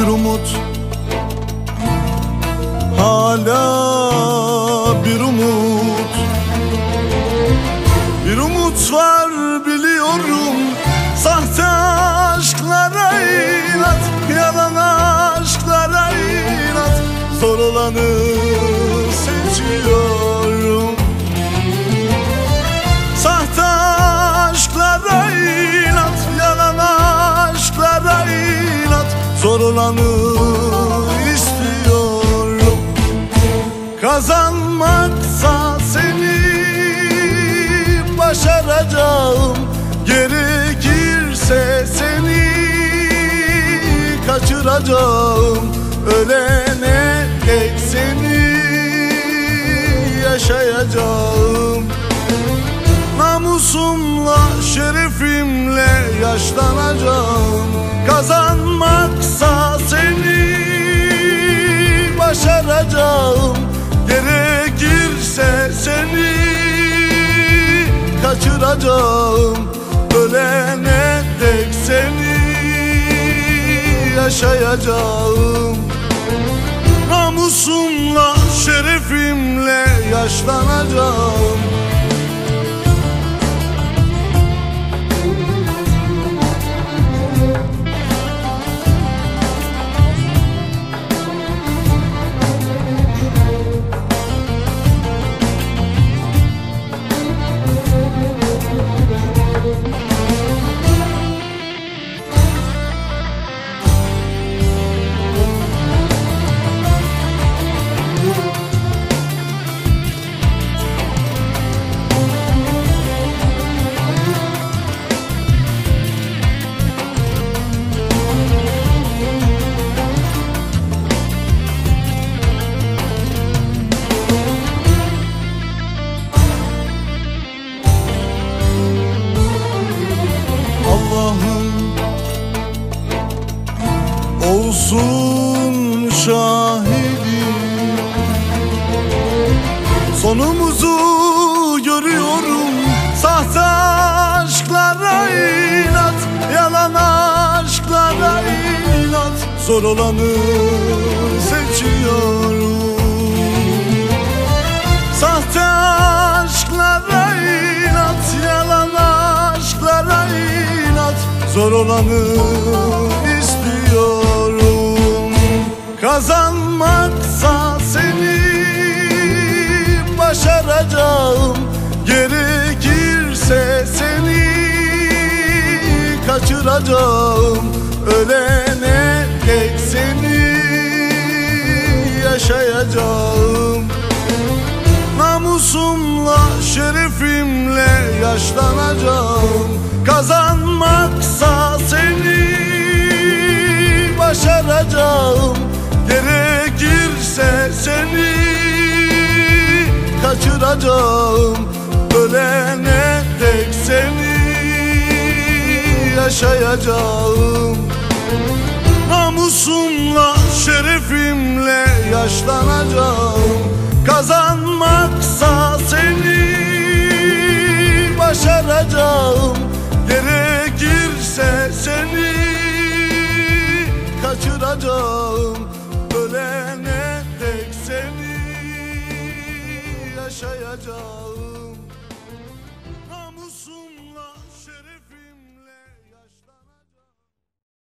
bir umut. Hala bir umut. Bir umut var biliyorum. Sahte aşklara inat Yalan aşklara inat. Zor olanı istiyorum. Kazanmaksa seni başaracağım. Gerekirse seni kaçıracağım. Ölene dek seni yaşayacağım. Namusumla, şerefimle yaşlanacağım Kazanmaksa seni başaracağım. Gerekirse seni kaçıracağım. Ölene dek seni yaşayacağım. Namusumla, şerefimle yaşlanacağım olsun şahidim Sonumuzu görüyorum. Sahte aşklara inat Yalan aşklara inat. Zor olanı seçiyorum. Sahte aşklara inat Yalan aşklara inat. Zor olanı Kazanmaksa seni başaracağım. Gerekirse seni kaçıracağım. Ölene dek seni yaşayacağım. Namusumla, şerefimle yaşlanacağım. Kazanmaksa seni başaracağım kaçıracağım Ölene dek seni yaşayacağım. Namusumla, şerefimle yaşlanacağım Kazanmaksa Yaşayacağım